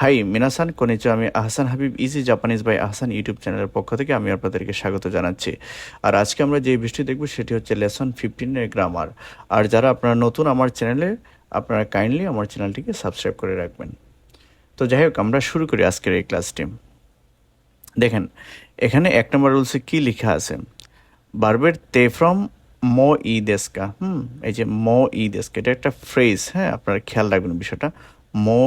High মিনাসান কনিচু আমি Ahsan Habib easy Japanese by Ahsan YouTube চ্যানেলের পক্ষ থেকে আমি আপনাদেরকে স্বাগত জানাচ্ছি। আর আজকে আমরা যে বিষয়টি দেখব, সেটি হচ্ছে লেসন ফিফটিনের গ্রামার আর যারা আপনারা নতুন আমার চ্যানেলে আপনারা কাইন্ডলি আমার চ্যানেলটিকে সাবস্ক্রাইব করে রাখবেন। তো যাই হোক, আমরা শুরু করি আজকের এই ক্লাসটি দেখেন, এখানে এক নম্বর রুলসে কি লেখা আছে? বারবের তে ফ্রম মো ই দেশকা হুম, এই যে মো ই দেশকা এটা একটা ফ্রেজ হ্যাঁ আপনারা খেয়াল রাখবেন বিষয়টা। মো,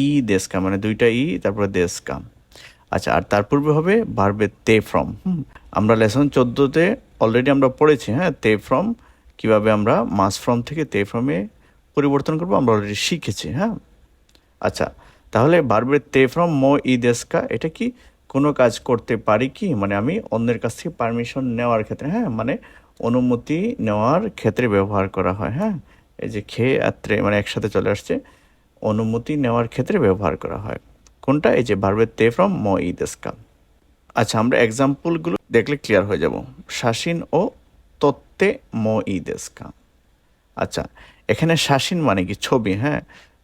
ই দেশকা মানে দুইটা ই, তারপরে দেশকা আচ্ছা আর তার পূর্বে হবে বারবে তে ফ্রম। আমরা লেসন চোদ্দোতে অলরেডি আমরা পড়েছি হ্যাঁ তে ফ্রম, কীভাবে আমরা মাস ফ্রম থেকে তে ফ্রমে পরিবর্তন করব, আমরা অলরেডি শিখেছি হ্যাঁ। আচ্ছা তাহলে বারবের তে ফ্রম, মো, ই, দেশকা, এটা কি কোনো কাজ করতে পারি কি? মানে আমি অন্যের কাছ থেকে পারমিশন নেওয়ার ক্ষেত্রে হ্যাঁ মানে অনুমতি নেওয়ার ক্ষেত্রে ব্যবহার করা হয় হ্যাঁ। এই যে খেয়ে আত্রে মানে একসাথে চলে আসছে। অনুমতি নেওয়ার ক্ষেত্রে ব্যবহার করা হয়। কোনটা? এই যে বারবের তে ফ্রম ম ই দেশকা আচ্ছা আমরা এক্সাম্পলগুলো দেখলে ক্লিয়ার হয়ে যাব। শাসিন ও তত্ত্বে ম ই দেশকা আচ্ছা এখানে শাসিন মানে কি? ছবি হ্যাঁ?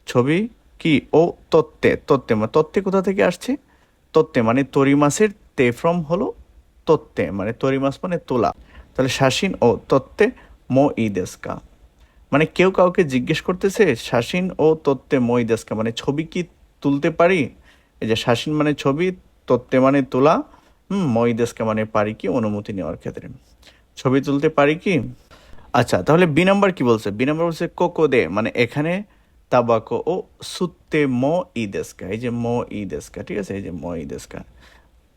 ছবি কি? ও তত্ত্বে। তত্ত্বে মানে তত্ত্বে কোথা থেকে আসছে? তত্ত্বে মানে তরি মাসের তে ফ্রম হলো তত্ত্বে। মানে তরি মাস মানে তোলা। তাহলে শাসিন ও তত্ত্বে ম ই দেশকা মানে কেউ কাউকে জিজ্ঞেস করতেছে, শাসিন ও তত্ত্বে মই দেশকা মানে ছবি কি তুলতে পারি? এই যে শাসিন মানে ছবি, তত্ত্বে মানে তোলা, হুম মই দেশকা মানে পারি কি, অনুমতি নেওয়ার ক্ষেত্রে। ছবি তুলতে পারি কি? আচ্ছা তাহলে বি নাম্বার কি বলছে? বি নাম্বার বলছে কোকো দে মানে এখানে তাবাকো ও সুত্তে ম ই দেশকা এই যে ম ই দেশকা ঠিক আছে? এই যে ম ই দেশকা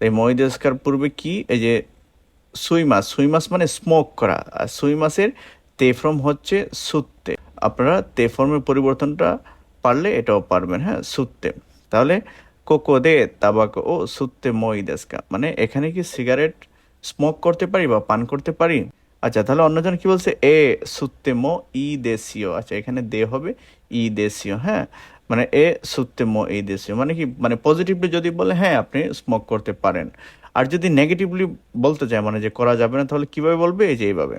এই ম দেশকার পূর্বে কি? এই যে সুই মাছ মাছ মানে স্মোক করা, আর সুই মাছের তে হচ্ছে সুত্তে। আপনারা তে ফর্মের পরিবর্তনটা পারলে এটাও পারবেন হ্যাঁ সুত্তে। তাহলে কোকো দে, তাবাকো ও সুত্তে মই দেশকা মানে এখানে কি সিগারেট স্মোক করতে পারি বা পান করতে পারি? আচ্ছা তাহলে অন্যজন কি বলছে? এ, সুত্তে মো, ই দেশীয় আচ্ছা এখানে দে হবে, ই দেশীয় হ্যাঁ? মানে এ, সুত্তে মো, ই দেশীয় মানে কি মানে পজিটিভলি যদি বলে হ্যাঁ আপনি স্মোক করতে পারেন। আর যদি নেগেটিভলি বলতে চায় মানে যে করা যাবে না, তাহলে কীভাবে বলবে? এই যে এইভাবে।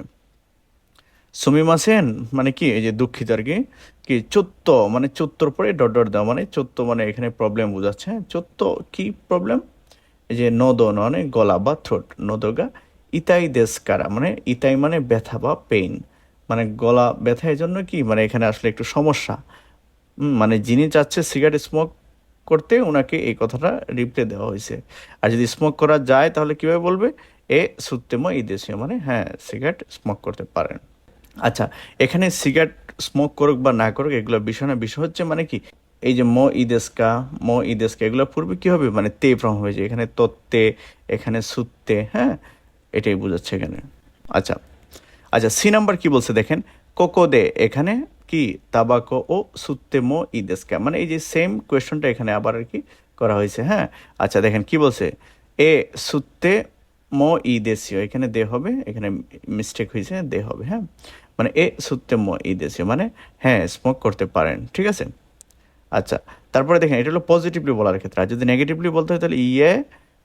সুমিমাসেন মানে কি, এই যে দুঃখিত আর কি কি চোত্ত মানে চোত্তর পরে ডট ডট দেওয়া মানে চোত্ত মানে এখানে প্রবলেম বোঝাচ্ছে। চোত্ত কি প্রবলেম এই যে নদ মানে গলা বা থ্রোট নদগা, ইতাই দেশকারা মানে ইতাই মানে ব্যথা বা পেইন মানে গলা ব্যথা জন্য কি মানে এখানে আসলে একটু সমস্যা। মানে যিনি চাচ্ছে সিগারেট স্মোক করতে ওনাকে এই কথাটা রিপ্লে দেওয়া হয়েছে। আর যদি স্মোক করা যায়, তাহলে কীভাবে বলবে? এ সুত্তেম এই মানে হ্যাঁ সিগারেট স্মোক করতে পারেন। আচ্ছা এখানে সিগারেট স্মোক করুক বা না করুক, এগুলো বিষয় না, বিষয় হচ্ছে মানে কি? এই যে ম ইদেস্কা ম ইদেস্কা এগুলো পূর্বে কি হবে? মানে তে ফ্রম হয়েছে এখানে তত্ত্বে এখানে সুত্তে হ্যাঁ? এটাই বোঝাচ্ছে এখানে। আচ্ছা আচ্ছা সি নাম্বার কি বলছে দেখেন? কোকো দে, এখানে কি? তাবাকো ও সুত্তে মো ইদেস্কা মানে এই যে সেম কোয়েশনটা এখানে আবার আর কি করা হয়েছে হ্যাঁ? আচ্ছা দেখেন কি বলছে? এ সুত্তে ম ই এখানে দে হবে, এখানে মিস্টেক হয়েছে, দে হবে হ্যাঁ? মানে এ সুত্তে মো ই দেশীয় মানে হ্যাঁ স্মোক করতে পারেন, ঠিক আছে? আচ্ছা তারপরে দেখেন, এটা হলো পজিটিভলি বলার ক্ষেত্রে। আর যদি নেগেটিভলি বলতে হয়, তাহলে ইয়ে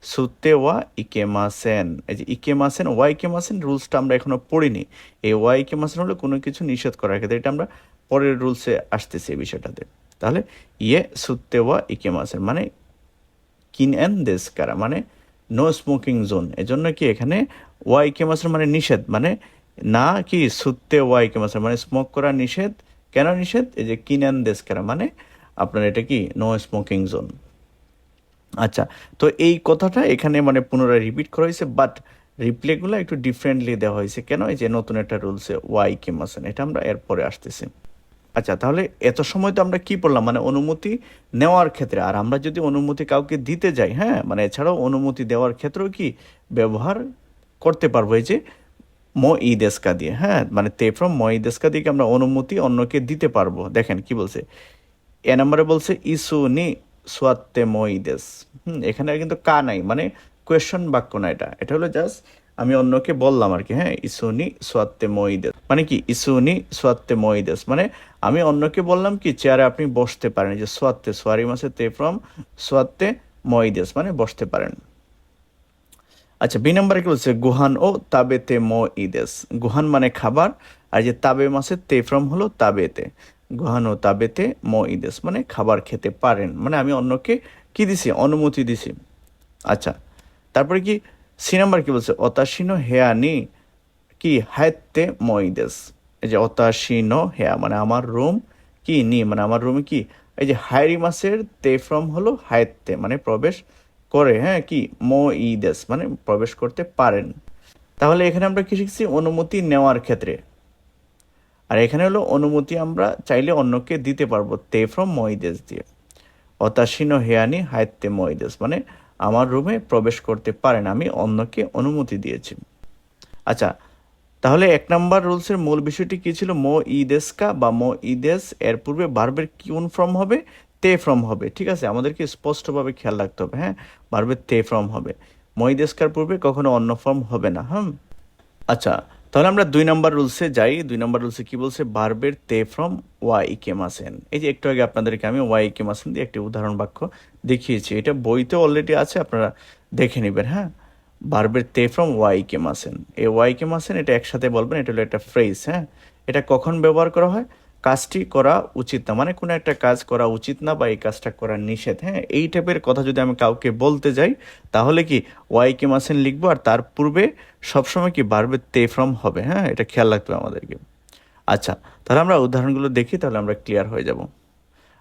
সুতে ওয়া ইকেমাসেন। এই যে ইকেমাসেন, ওয়া ইকেমাসেন রুলসটা আমরা এখনও পড়িনি। এই ওয়া ইকেমাসেন হলো কোনো কিছু নিষেধ করার ক্ষেত্রে, এটা আমরা পরের রুলসে আসতেছি এই বিষয়টাতে। তাহলে ইয়ে সুতে ওয়া ইকেমাসেন মানে কিন অ্যান্ড দেশ কারা? মানে নো স্মোকিং জোন এজন্য কি এখানে ওয়াই কেমাসের মানে নিষেধ মানে না কি সুত্তে ওয়াই কেমাসের মানে স্মোক করা নিষেধ। কেন নিষেধ? এই যে কিন দেশ কারা মানে আপনার এটা কি? নো স্মোকিং জোন আচ্ছা তো এই কথাটা এখানে মানে পুনরায় রিপিট করা হয়েছে বাট রিপ্লেগুলো একটু ডিফারেন্টলি দেওয়া হয়েছে। কেন? এই যে নতুন একটা রুলসে ওয়াই কে কেমাসেন এটা আমরা এরপরে আসতেছি। আচ্ছা তাহলে এত সময় তো আমরা কি পড়লাম? মানে অনুমতি নেওয়ার ক্ষেত্রে, আর আমরা যদি অনুমতি কাউকে দিতে যাই হ্যাঁ? মানে এছাড়াও অনুমতি দেওয়ার ক্ষেত্রেও কি ব্যবহার করতে পারব? এই যে ম ই দেশকা দিয়ে হ্যাঁ? মানে তে ফ্রম ম দিয়ে আমরা অনুমতি অন্যকে দিতে পারব? দেখেন কি বলছে। এ নম্বরে বলছে, ইসু নি সোয়াত্তে দেশ। হুম, এখানে কিন্তু কা নাই মানে কোয়েশন বাক্য না এটা। এটা হলো জাস্ট আমি অন্যকে বললাম আর কি হ্যাঁ? ইসুনি সোয়াত্তে মইদেস মানে কি? ইসুনি সোয়াত্তে মইদেস মানে আমি অন্যকে বললাম কি, চেয়ারে আপনি বসতে পারেন। যে সোয়াত্তে, সোয়ারি মাসে তে ফ্রম সোয়াত্তে মইদেস মানে বসতে পারেন। আচ্ছা বি নাম্বারে কি বলছে? গুহান ও তাবেতে ম ইদেস। গুহান মানে খাবার, আর যে তাবে মাসে তে ফ্রম হলো তাবেতে। গহানো তাবেতে ম ইদেস মানে খাবার খেতে পারেন। মানে আমি অন্যকে কি দিছি? অনুমতি দিছি। আচ্ছা তারপরে কি? সি নাম্বার কি বলছে? অতাসিনো হেয়ানি কি হায়তে মইদেস এই যে অতাসিনো হেয়া মানে আমার রুম কি নি? মানে আমার রুমে কি? এই যে হায়রি মাসের তে ফ্রম হলো হায়তে মানে প্রবেশ করে হ্যাঁ কি? মো ইদেস মানে প্রবেশ করতে পারেন। তাহলে এখানে আমরা কি শিখছি? অনুমতি নেওয়ার ক্ষেত্রে। আর এখানে হলো অনুমতি আমরা চাইলে অন্যকে দিতে পারব, তে ফ্রম মইদেস দিয়ে। অতাসিনো হেয়ানি হায়তে মইদেস মানে আমার রুমে প্রবেশ করতে পারেন, আমি অন্যকে অনুমতি দিয়েছি। আচ্ছা তাহলে এক নম্বর রুলসের মূল বিষয়টি কি ছিল? মো ইদেসকা বা মো ইদেস এর পূর্বে বার্বের কোন ফর্ম হবে? তে ফ্রম হবে, ঠিক আছে? আমাদেরকে স্পষ্টভাবে খেয়াল রাখতে হবে হ্যাঁ? বার্বের তে ফ্রম হবে। মো ইদেসকার পূর্বে কখনো অন্য ফর্ম হবে না হ্যাঁ আচ্ছা তাহলে আমরা দুই নম্বর রুলসে যাই। দুই নম্বর রুলসে কি বলছে? বার্বের তে ফ্রম ওয়াই কেমাসেন এই যে একটু আগে আপনাদেরকে আমি ওয়াই কেমাসেন দিয়ে একটি উদাহরণ বাক্য দেখিয়েছি। এটা বইতে অলরেডি আছে, আপনারা দেখে নেবেন হ্যাঁ? বার্বের তে ফ্রম ওয়াই কেমাসেন এই ওয়াই কেমাসেন এটা একসাথে বলবেন, এটা হলো একটা ফ্রেজ হ্যাঁ? এটা কখন ব্যবহার করা হয়? কাজটি করা উচিত না। মানে কোনো একটা কাজ করা উচিত না বা এই কাজটা করা নিষেধ। হ্যাঁ এই টাইপের কথা যদি আমি কাউকে বলতে যাই, তাহলে কি ওয়াই কে মাসেন লিখব আর তার পূর্বে সবসময় কি বাড়বে তে ফ্রম হবে? হ্যাঁ এটা খেয়াল রাখতে হবে আমাদেরকে। আচ্ছা তাহলে আমরা উদাহরণগুলো দেখি, তাহলে আমরা ক্লিয়ার হয়ে যাব।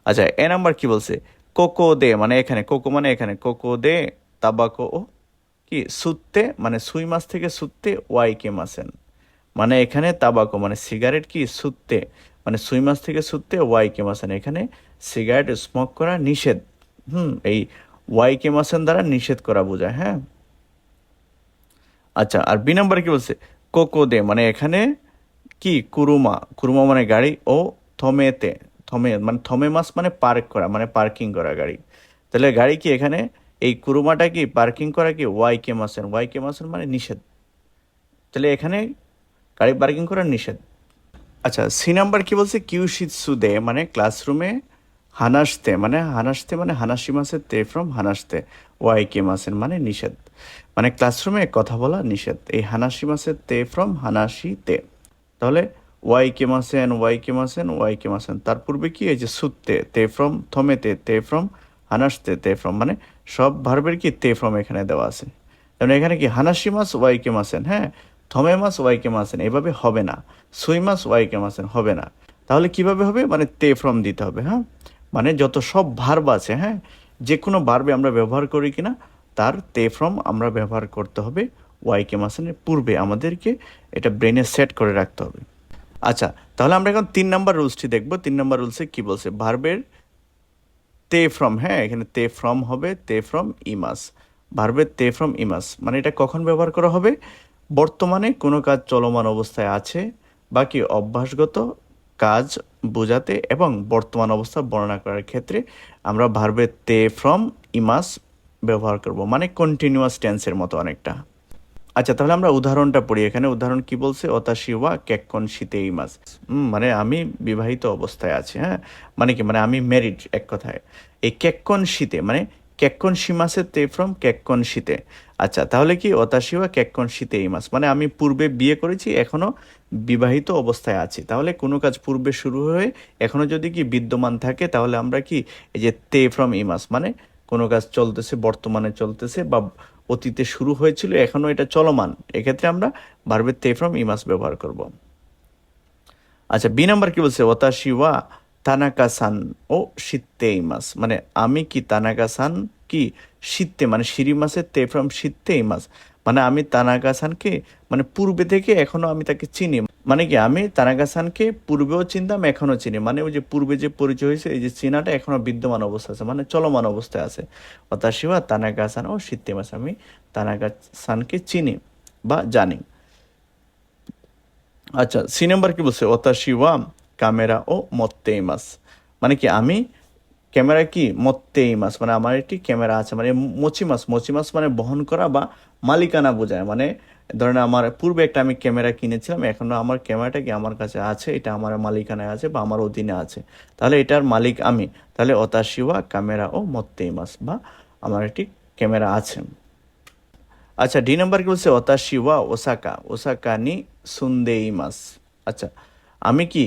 আচ্ছা এ নাম্বার কি বলছে? কোকো দে মানে এখানে, কোকো মানে এখানে, কোকো দে, তাবাকো ও কি? সুত্তে মানে সুই মাছ থেকে সুত্তে ওয়াই কে মাসেন। মানে এখানে তাবাকো মানে সিগারেট কি? সুত্তে। মানে সুই মাছ থেকে সুত্তে ওয়াই কে মাসেন এখানে সিগারেট স্মোক করা নিষেধ। হুম, এই ওয়াই কে মাসেন দ্বারা নিষেধ করা বোঝায় হ্যাঁ? আচ্ছা আর বি নাম্বার কি বলছে? কোকো দে মানে এখানে কি? কুরুমা। কুরুমা মানে গাড়ি ও থমেতে, থমে মানে থমে মাস মানে পার্ক করা মানে পার্কিং করা গাড়ি। তাহলে গাড়ি কি এখানে, এই কুরুমাটা কি পার্কিং করা কি? ওয়াই কে মাসেন ওয়াই কে মাসেন মানে নিষেধ। তাহলে এখানে গাড়ি পার্কিং করা নিষেধ। আচ্ছা সি নাম্বার কি বলছে? কিউশিৎসুদে মানে ক্লাসরুমে হানাসতে মানে হানাসতে মানে হানাসি মাসের তে ফ্রম হানাসতে ওয়াই কে মাসের মানে নিষেধ। মানে ক্লাসরুমে কথা বলা নিষেধ, এই হানাসি মাসের তে ফ্রম হানাসি তে তাহলে ওয়াই কে মাসেন ওয়াই কে মাসেন ওয়াই কে মাসেন তার পূর্বে কি? এই যে সুত্তে তে ফ্রম থমেতে, তে ফ্রম হানাসতে তে ফ্রম মানে সব ভার্বের কি তে ফ্রম এখানে দেওয়া আছে। যেমন এখানে কি হানাসি মাস ওয়াই কে মাসেন হ্যাঁ? থমে মাস ওয়াই কে মাসেন এভাবে হবে না। সুই মাস ওয়াই কে মাসেন হবে না। তাহলে কীভাবে হবে? মানে তে ফ্রম দিতে হবে হ্যাঁ? মানে যত সব ভার্ব আছে হ্যাঁ? যে কোনো ভার্বে আমরা ব্যবহার করি কিনা, তার তে ফ্রম আমরা ব্যবহার করতে হবে ওয়াই কে মাসেনের পূর্বে। আমাদেরকে এটা ব্রেনে সেট করে রাখতে হবে। আচ্ছা তাহলে আমরা এখন তিন নাম্বার রুলসটি দেখব। তিন নাম্বার রুলসে কি বলছে? ভার্বের তে ফ্রম হ্যাঁ? এখানে তে ফ্রম হবে তে ফ্রম ইমাস। ভার্বের তে ফ্রম ইমাস। মানে এটা কখন ব্যবহার করা হবে? বর্তমানে কোনো কাজ চলমান অবস্থায় আছে বা কি অভ্যাসগত কাজ বোঝাতে এবং বর্তমান অবস্থা বর্ণনা করার ক্ষেত্রে আমরা ভার্বের তে ফ্রম, ইমাস ব্যবহার করব মানে কন্টিনিউয়াস টেন্সের মতো অনেকটা। আচ্ছা তাহলে আমরা উদাহরণটা পড়ি। এখানে উদাহরণ কি বলছে? অতাশিওয়া কেক্কন শীতে ইমাস মানে আমি বিবাহিত অবস্থায় আছি হ্যাঁ? মানে কি? মানে আমি ম্যারিড এক কথায়। এই কেক্কন শীতে মানে কেক্কন সীমাসের তে ফ্রম কেক্কন শীতে আচ্ছা তাহলে কি অতাশিওয়া কেক্কন শীতে এই মাস? মানে আমি পূর্বে বিয়ে করেছি, এখনও বিবাহিত অবস্থায় আছি। তাহলে কোনো কাজ পূর্বে শুরু হয়ে এখনও যদি কি বিদ্যমান থাকে, তাহলে আমরা কি এই যে তে ফ্রম এই মাস মানে কোনো কাজ চলতেছে, বর্তমানে চলতেছে বা অতীতে শুরু হয়েছিল, এখনও এটা চলমান, এক্ষেত্রে আমরা ভার্বের তে ফ্রম ইমাস ব্যবহার করব। আচ্ছা বি নাম্বার কি বলছে? ওতাশি ওয়া তানাকা সান ও শীতে ইমাস মানে আমি কি তানাকা সান কি শীতে মানে সিরি মাসের তে ফ্রম শীতে ইমাস মানে আমি তানাকা সানকে মানে পূর্বে থেকে এখনও আমি তাকে চিনি মানে কি আমি তানাকা সানকে পূর্বেও চিনতাম এখনও চিনি মানে ওই যে পূর্বে যে পরিচয় হয়েছে এই যে চিনাটা এখনও বিদ্যমান অবস্থা আছে মানে চলমান অবস্থায় আছে অতাশিবা তানাকা সান ও শীতে মাস আমি তানাকা সানকে চিনি বা জানি আচ্ছা সি নাম্বার কি বলছে ওতাশি ওয়া ক্যামেরা ও মত্তে মাস। মানে কি, আমি ক্যামেরা কি মত্তে মাস মানে আমার একটি ক্যামেরা আছে মানে মচি মাস মচি মাস মানে বহন করা বা মালিকানা বোঝায়। মানে ধরেন আমার পূর্বে একটা আমি ক্যামেরা কিনেছিলাম, এখনও আমার ক্যামেরাটা কি আমার কাছে আছে, এটা আমার মালিকানায় আছে বা আমার অধীনে আছে। তাহলে এটার মালিক আমি, তাহলে অতাশিওয়া ক্যামেরা ও মত্তে মাস বা আমার একটি ক্যামেরা আছে। আচ্ছা ডি নাম্বার কি বলছে? অতাশি ওয়া ওসাকা ওসাকা নি সুন্দেই মাস। আচ্ছা আমি কি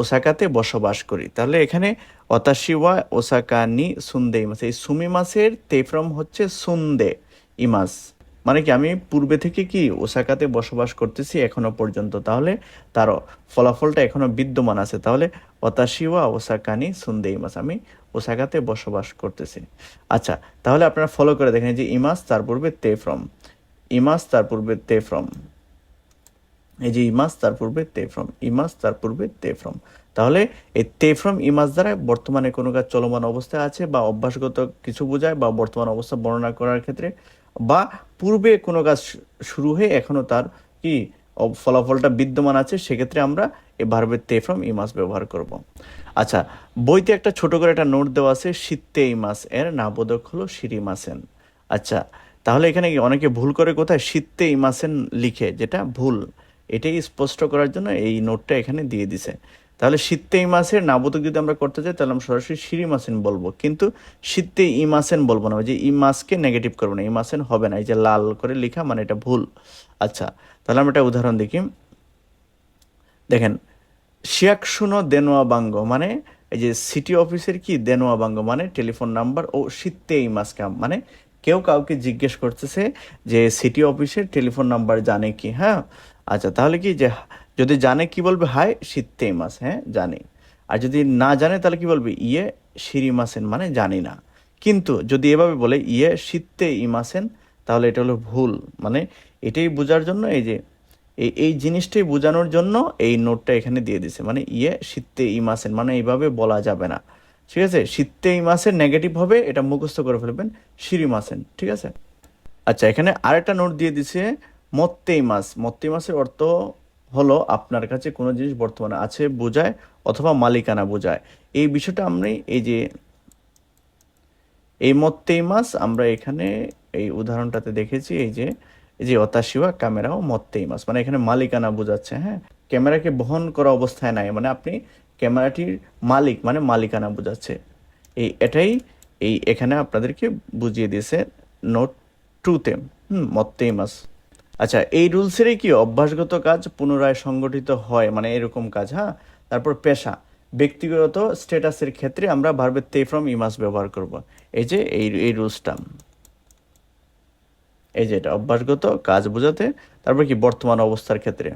ওসাকাতে বসবাস করি। তাহলে এখানে অতাশি ওয়া ওসাকা নি সুন্দে ইমাস। এই সুমি মাসের তেফ্রম হচ্ছে সুন্দে ইমাস। মানে কি, আমি পূর্বে থেকে কি ওসাকাতে বসবাস করতেছি এখনও পর্যন্ত? তাহলে তার ফলাফলটা এখনও বিদ্যমান আছে। তাহলে অতাশিওয়া, ওসাকানি, সুন্দে ইমাস আমি ওসাকাতে বসবাস করতেছি। আচ্ছা তাহলে আপনারা ফলো করে দেখেন যে ইমাস, তার পূর্বে তে ফ্রম ইমাস, তার পূর্বে তে ফ্রম এই যে ইমাস তার পূর্বে তে ফ্রম ইমাস তার পূর্বে তে ফ্রম। তাহলে এই তে ফ্রম ইমাস দ্বারা বর্তমানে কোনো কাজ চলমান অবস্থায় আছে বা অভ্যাসগত কিছু বোঝায় বা বর্তমান অবস্থা বর্ণনা করার ক্ষেত্রে বা পূর্বে কোনো কাজ শুরু হয়ে এখনও তার কি ফলাফলটা বিদ্যমান আছে, সেক্ষেত্রে আমরা এই ভার্বের তে ফ্রম ইমাস ব্যবহার করব। আচ্ছা বইতে একটা ছোট করে একটা নোট দেওয়া আছে শীতে ইমাস এর নাবোধক হলো শিরিমাসেন আচ্ছা তাহলে এখানে অনেকে ভুল করে কোথায়? শীতে ইমাসেন লিখে, যেটা ভুল। এটাই স্পষ্ট করার জন্য এই নোটটা এখানে দিয়ে দিছে। তাহলে শীতে ইমাসের নাবোধক যদি আমরা করতে চাই তাহলে আমরা সরাসরি শিরিমাসেন বলব। কিন্তু শীতে ইমাসেন বলব না যে ইমাসকে নেগেটিভ করব না, ইমাসেন হবে না, এই যে লাল করে লেখা মানে এটা ভুল। আচ্ছা তাহলে আমরা একটা উদাহরণ দেখি। দেখেন শিয়াকশুনো দেনোয়া বাঙ্গ মানে এই যে সিটি অফিসের কি দেনোয়া বাঙ্গ মানে টেলিফোন নাম্বার ও শীতে ইমাস কাম মানে কেউ কাউকে জিজ্ঞেস করতেছে যে সিটি অফিসের টেলিফোন নাম্বার জানে কি হ্যাঁ? আচ্ছা তাহলে কি যে যদি জানে কি বলবে হাই শীতে মাস হ্যাঁ? জানি। আর যদি না জানে, তাহলে কি বলবে? ইয়ে শিরিমাসেন মানে জানি না। কিন্তু যদি এভাবে বলে ইয়ে শীতে ইমাসেন তাহলে এটা হলো ভুল। মানে এটাই বোঝার জন্য এই যে এই এই জিনিসটাই বোঝানোর জন্য এই নোটটা এখানে দিয়ে দিছে। মানে ইয়ে শীতে ইমাসেন মানে এইভাবে বলা যাবে না। ঠিক আছে? শীতে ইমাসের নেগেটিভ হবে, এটা মুখস্থ করে ফেলবেন শিরিমাসেন ঠিক আছে? আচ্ছা এখানে আরেকটা নোট দিয়ে দিছে মত্তেই মাস মত্তেই মাসের অর্থ হলো আপনার কাছে কোনো জিনিস বর্তমানে আছে বোঝায় অথবা মালিকানা বোঝায়। এই বিষয়টা আমরা এই যে এই মত্তেই মাস আমরা এখানে এই উদাহরণটাতে দেখেছি, এই যে এই যে অতাশিওয়া ক্যামেরাও মত্তেই মাস মানে এখানে মালিকানা বোঝাচ্ছে হ্যাঁ? ক্যামেরাকে বহন করা অবস্থায় নাই মানে আপনি ক্যামেরাটির মালিক মানে মালিকানা বোঝাচ্ছে। এই এটাই এই এখানে আপনাদেরকে বুঝিয়ে দিয়েছে নোট টুতে হুম মত্তেই মাস আচ্ছা এই রুলসেরই কি অভ্যাসগত কাজ পুনরায় সংগঠিত হয়? মানে এরকম কাজ হ্যাঁ? তারপর পেশা। ব্যক্তিগত স্ট্যাটাসের ক্ষেত্রে আমরা ভার্বের তে ফ্রম ইমাস ব্যবহার করব। এই যে, এই এই রুলসটা। এই যে, এটা অভ্যাসগত কাজ বোঝাতে। তারপর কি, বর্তমান অবস্থার ক্ষেত্রে।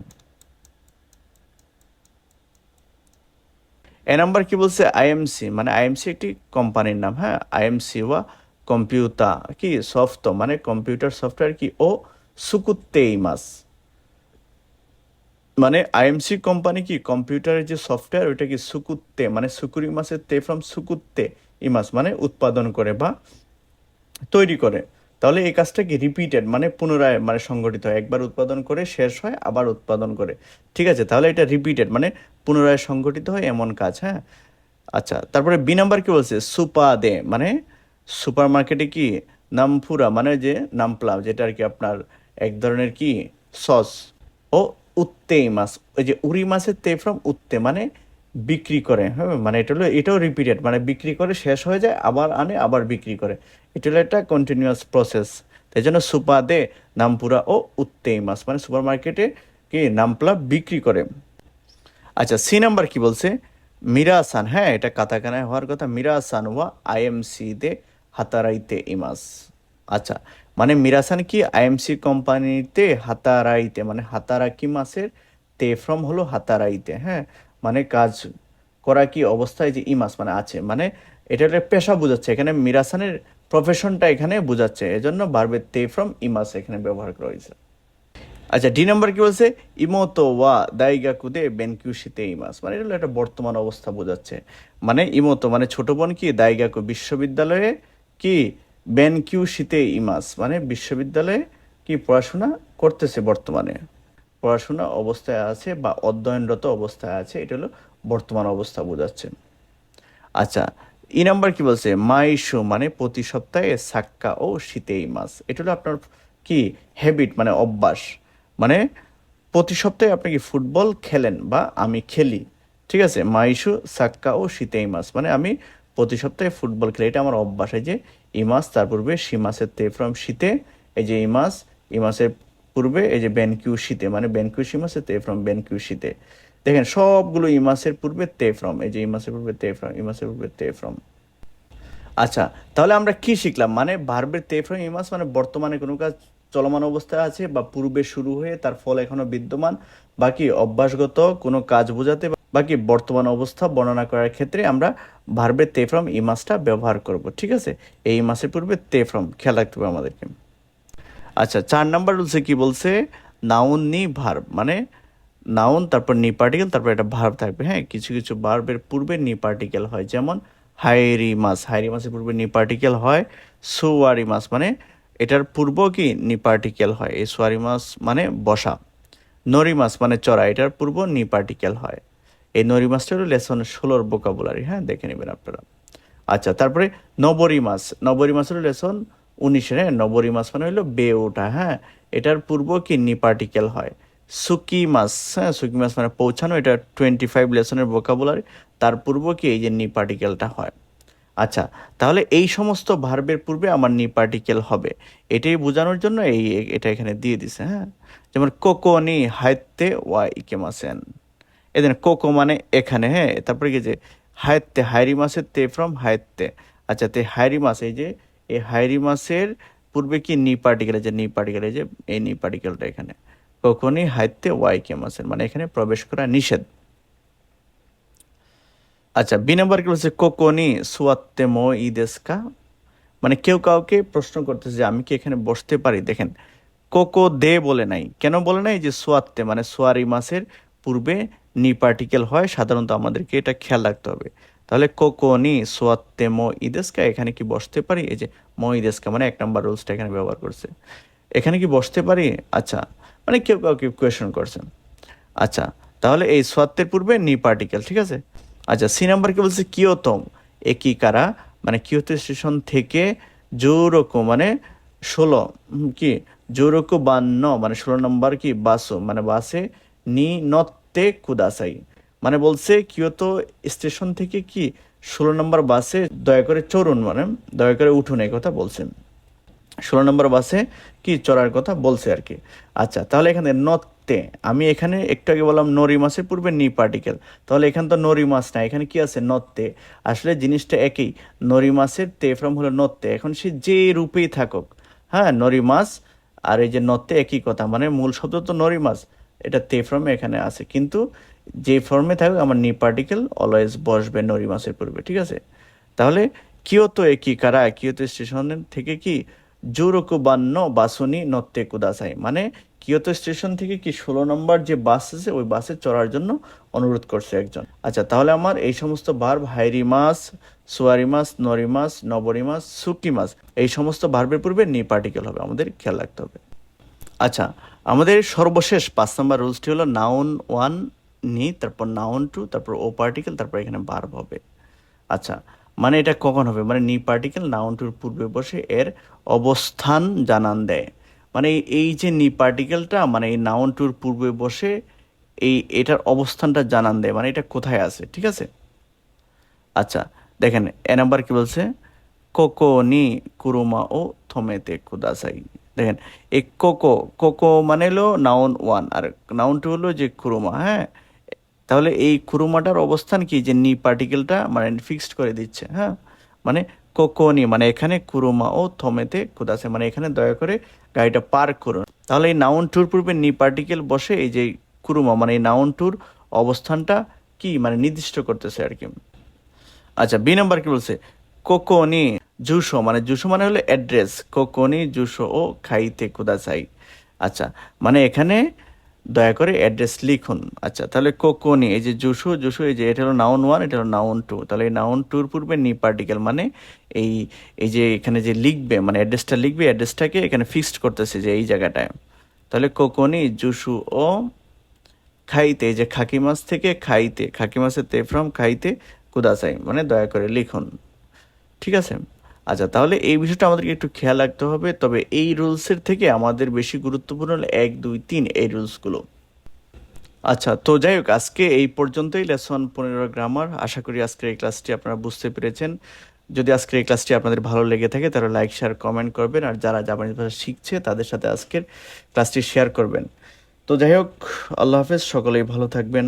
এ নাম্বার কি বলছে? আইএমসি। মানে আইএমসি একটি কোম্পানির নাম হ্যাঁ? আইএমসি বা কম্পিউটার। কি? সফট মানে কম্পিউটার সফটওয়্যার কি? ও সুকুত্তে ইমাস মানে আইএমসি কোম্পানি কি? কম্পিউটারের যে সফটওয়্যার, ওইটা কি সুকুত্তে? মানে সুকুরি মাসের তে ফ্রম সুকুত্তে ইমাস মানে উৎপাদন করে বা তৈরি করে। তাহলে এই কাজটা কি রিপিটেড মানে পুনরায় মানে সংগঠিত হয়। একবার উৎপাদন করে শেষ হয়, আবার উৎপাদন করে। ঠিক আছে, তাহলে এটা রিপিটেড মানে পুনরায় সংগঠিত হয় এমন কাজ হ্যাঁ? আচ্ছা তারপরে বি নাম্বার কি বলছে? সুপা দে মানে সুপার মার্কেটে কি? নামফুরা মানে যে নামপ্লা যেটা আর কি আপনার এক ধরনের কি? সস। ও উত্তে মাছ। ওই যে উড়ি মাছের তে ফ্রম উত্তে মানে বিক্রি করে হ্যাঁ? মানে এটা হলো, এটাও রিপিটেড মানে বিক্রি করে শেষ হয়ে যায়, আবার আনে, আবার বিক্রি করে। এটা হলো একটা কন্টিনিউয়াস প্রসেস তাই জন্য সুপা দে নামপুরা ও উত্তে মাছ মানে সুপার মার্কেটে কি নামপ্লা বিক্রি করে। আচ্ছা সি নাম্বার কি বলছে? মিরাসান হ্যাঁ? এটা কাতাকানায় হওয়ার কথা। মিরাসান ওয়া আইএমসি দে হাতারাইতে ইমাস আচ্ছা মানে মিরাসান কি আইএমসি কোম্পানিতে হাতারাইতে মানে হাতারাকি মাসের তে ফ্রম হলো হাতারাইতে হ্যাঁ? মানে কাজ করা কি অবস্থায় যে ই ইমাস মানে আছে মানে এটা একটা পেশা বোঝাচ্ছে। এখানে মিরাসানের প্রফেশনটা এখানে বোঝাচ্ছে, এজন্য বারবে তে ফ্রম ই ইমাস এখানে ব্যবহার করা হয়েছে। আচ্ছা ডি নাম্বার কি বলছে? ইমোতো ওয়া দাইগা কুদে বেনকিউশিতে ইমাস মানে এটা একটা বর্তমান অবস্থা বোঝাচ্ছে। মানে ইমোতো মানে ছোট বোন কি দাইগাকু বিশ্ববিদ্যালয়ে কি বেনকিউশিতে ইমাস মানে বিশ্ববিদ্যালয়ে কি পড়াশোনা করতেছে বর্তমানে? পড়াশোনা অবস্থায় আছে বা অধ্যয়নরত অবস্থায় আছে, এটা হলো বর্তমান অবস্থা বোঝাচ্ছে। আচ্ছা ই নাম্বার কি বলছে? মাইশু মানে প্রতি সপ্তাহে সাক্কা ও শীতেই মাস এটা হলো আপনার কি? হ্যাবিট মানে অভ্যাস। মানে প্রতি সপ্তাহে আপনি কি ফুটবল খেলেন বা আমি খেলি? ঠিক আছে মাইশু সাক্কা ও শীতেই মাস মানে আমি প্রতি সপ্তাহে ফুটবল খেলি, এটা আমার অভ্যাস। এই যে ই মাস তার পূর্বে সি মাসের তে ফ্রম শীতে, এই যে ই মাস ই মাসের পূর্বে এই যে বেনকিউ শীতে মানে বেনকিউ সি মাসে তে ফ্রম বেনকিউ শীতে। দেখেন, সবগুলো ইমাসের পূর্বে তে ফ্রম এই যে ইমাসের পূর্বে তে ফ্রম ইমাসের পূর্বে তে ফ্রম আচ্ছা তাহলে আমরা কি শিখলাম? মানে ভার্বের তে ফ্রম ইমাস মানে বর্তমানে কোনো কাজ চলমান অবস্থায় আছে বা পূর্বে শুরু হয়ে তার ফল এখনও বিদ্যমান, বাকি অভ্যাসগত কোনো কাজ বোঝাতে বাকি বর্তমান অবস্থা বর্ণনা করার ক্ষেত্রে আমরা ভার্বের তে ফ্রম এই ইমাসটা ব্যবহার করব, ঠিক আছে? এই মাসের পূর্বে তে ফ্রম খেয়াল রাখতে হবে আমাদেরকে। আচ্ছা চার নাম্বার রুলসে কি বলছে? নাউন নি ভার্ব মানে নাউন তারপর নি পার্টিকেল তারপর একটা ভার্ব থাকবে হ্যাঁ? কিছু কিছু ভার্বের পূর্বে নি পার্টিকেল হয়, যেমন হাইরি মাস হাইরি মাসের পূর্বে নি পার্টিকেল হয় সুয়ারি মাস মানে এটার পূর্ব কি নি পার্টিকেল হয়? এই সোয়ারি মাস মানে বসা নরি মাস মানে চড়া, এটার পূর্ব নি পার্টিকেল হয়। এই নরি মাসটা হলো লেসন ষোলোর বোকাবুলারি হ্যাঁ? দেখে নেবেন আপনারা। আচ্ছা তারপরে নবরী মাস নবরী হলো লেসন উনিশের হ্যাঁ? নবরী মাস মানে হলো বে ওঠা হ্যাঁ? এটার পূর্ব কি নি পার্টিকেল হয়? সুকি মাস হ্যাঁ? সুকি মাস মানে পৌঁছানো, এটা টোয়েন্টি ফাইভ লেসনের ভোকাবুলারি তার পূর্ব কি এই যে নি পার্টিকেলটা হয়? আচ্ছা তাহলে এই সমস্ত ভার্বের পূর্বে আমার নি পার্টিকেল হবে। এটাই বোঝানোর জন্য এই, এটা এখানে দিয়ে দিছে হ্যাঁ? যেমন কোকো নি হাইতে ওয়া ইকেমাসেন এদের কোকো মানে এখানে হ্যাঁ তারপরে কি যে হায়ত্তে, হায়রি মাসের তে ফ্রম হায়তে আচ্ছা তে হাইরি মাস, এই যে এই হাইরি মাসের পূর্বে কি নি পার্টিকেল যে নি পার্টিকেল যে, এই নি পার্টিকেলটা এখানে। কখনই হাইতে ওয়াই কে মাসের মানে এখানে প্রবেশ করা নিষেধ। আচ্ছা বি নাম্বার কি বলছে? কোকনি সুয়াত্তে মো ইদেস্কা মানে কেউ কাউকে প্রশ্ন করতেছে যে, আমি কি এখানে বসতে পারি? দেখেন, কোকো দে বলে নাই। কেন বলে নাই? যে সোয়াত্তে মানে সোয়ারি মাসের পূর্বে নি পার্টিকেল হয়, সাধারণত আমাদেরকে এটা খেয়াল রাখতে হবে। তাহলে কোকোনি সোয়াত্তে ম ইদেস্কা এখানে কি বসতে পারি? এই যে ম ইদেস্কা মানে এক নম্বর রুলসটা এখানে ব্যবহার করছে। এখানে কি বসতে পারি? আচ্ছা মানে কেউ কাউকে কোয়েশন করছেন। আচ্ছা তাহলে এই সোয়াত্তের পূর্বে নি পার্টিকেল ঠিক আছে? আচ্ছা সি নাম্বার কি বলছে কিয়তম একই কারা মানে কিয়তো স্টেশন থেকে জোরকো মানে ষোলো কি? জোরকো বান্ন মানে ষোলো নম্বর কি? বাসো মানে বাসে নি নত্তে কুদাসাই। মানে বলছে কিয়তো স্টেশন থেকে কি ষোলো নম্বর বাসে দয়া করে চড়ুন মানে দয়া করে উঠুন এই কথা বলছেন। ষোলো নম্বর বাসে কি চড়ার কথা বলছে আর কি। আচ্ছা তাহলে এখানে নত্তে আমি এখানে একটু আগে বললাম নরি মাসের পূর্বে নি পার্টিকেল তাহলে এখানে তো নরি মাস না এখানে কি আছে নত্তে আসলে জিনিসটা একই, নরি মাসের তে ফ্রম হলো নত্তে এখন সে যে রূপেই থাকুক হ্যাঁ নরি মাস আর এই যে নত্তে একই কথা মানে মূল শব্দ তো নরি মাস এটা তে ফর্মে এখানে আছে। কিন্তু যে ফর্মে থাকুক, আমার নি পার্টিকেল অলওয়েজ বসবে নরি মাসের পূর্বে, ঠিক আছে? তাহলে কিয়তো একই, কারা কিয়তো স্টেশন থেকে কি? জোরকু বান্ন বাসনি নত্তে কুদাসাই। মানে কিয়তো স্টেশন থেকে কি ষোলো নম্বর যে বাস আছে, ওই বাসে চড়ার জন্য অনুরোধ করছে একজন। আচ্ছা তাহলে আমার এই সমস্ত ভার্ব মাস নবরি মাস, সুকি মাস, এই সমস্ত ভার্বের পূর্বে নি পার্টিকেল হবে। আমাদের খেয়াল রাখতে হবে। আচ্ছা আমাদের সর্বশেষ পাঁচ নম্বর রুলসটি হলো নাউন ওয়ান নি তারপর নাউন টু তারপর ও পার্টিকেল তারপর এখানে ভার্ব হবে। আচ্ছা মানে এটা কখন হবে? মানে নি পার্টিকেল নাউন টুর পূর্বে বসে এর অবস্থান জানান দেয়। মানে এই যে নি পার্টিকেলটা মানে এই নাউন টুর পূর্বে বসে এই এটার অবস্থানটা জানান দেয়। মানে এটা কোথায় আছে? ঠিক আছে? আচ্ছা দেখেন, এ নাম্বার কি বলছে? কোকো নি, কুরুমা ও থমেতে কুদাসাই। দেখেন এই কোকো কোকো মানে হলো নাউন ওয়ান আর নাউন টু হলো যে কুরুমা হ্যাঁ? তাহলে এই খুরুমাটার অবস্থান কি? যে নি পার্টিকেলটা মানে ফিক্সড করে দিচ্ছে হ্যাঁ? মানে কোকোনি মানে এখানে কুরুমা ও থমেতে কুদাসে মানে এখানে দয়া করে গাড়িটা পার্ক করুন। তাহলে এই নাউন টুর পূর্বে নি পার্টিকেল বসে, এই যে কুরুমা মানে এই নাউন টুর অবস্থানটা কি? মানে নির্দিষ্ট করতেছে আর কি। আচ্ছা বি নাম্বার কি বলছে? কোকোনি জুসো মানে জুসো মানে হলো অ্যাড্রেস, কোকোনি, জুসো ও খাইতে কুদাসাই আচ্ছা মানে এখানে দয়া করে অ্যাড্রেস লিখুন। আচ্ছা তাহলে কোকোনি, এই যে জুসো জুসো, এই যে এটা হলো নাউন ওয়ান, এটা হলো নাউন টু। তাহলে এই নাউন টুর পূর্বে নি পার্টিকেল মানে এই এই যে এখানে যে লিখবে মানে অ্যাড্রেসটা লিখবে, অ্যাড্রেসটাকে এখানে ফিক্সড করতেছে যে এই জায়গাটায়। তাহলে কোকোনি, জুসু ও খাইতে, এই যে খাকি মাছ থেকে খাইতে, খাকি মাছের তে ফ্রম খাইতে কুদাসাই মানে দয়া করে লিখুন। ঠিক আছে? আচ্ছা তাহলে এই বিষয়টা আমাদেরকে একটু খেয়াল রাখতে হবে। তবে এই রুলসের থেকে আমাদের বেশি গুরুত্বপূর্ণ এক, দুই, তিন এই রুলসগুলো। আচ্ছা তো যাই হোক, আজকে এই পর্যন্তই লেসন পনেরো গ্রামার। আশা করি আজকের এই ক্লাসটি আপনারা বুঝতে পেরেছেন। যদি আজকের এই ক্লাসটি আপনাদের ভালো লেগে থাকে, তাহলে লাইক, শেয়ার, কমেন্ট করবেন। আর যারা জাপানিজ ভাষা শিখছে, তাদের সাথে আজকের ক্লাসটি শেয়ার করবেন। তো যাই হোক, আল্লাহ হাফেজ, সকলেই ভালো থাকবেন।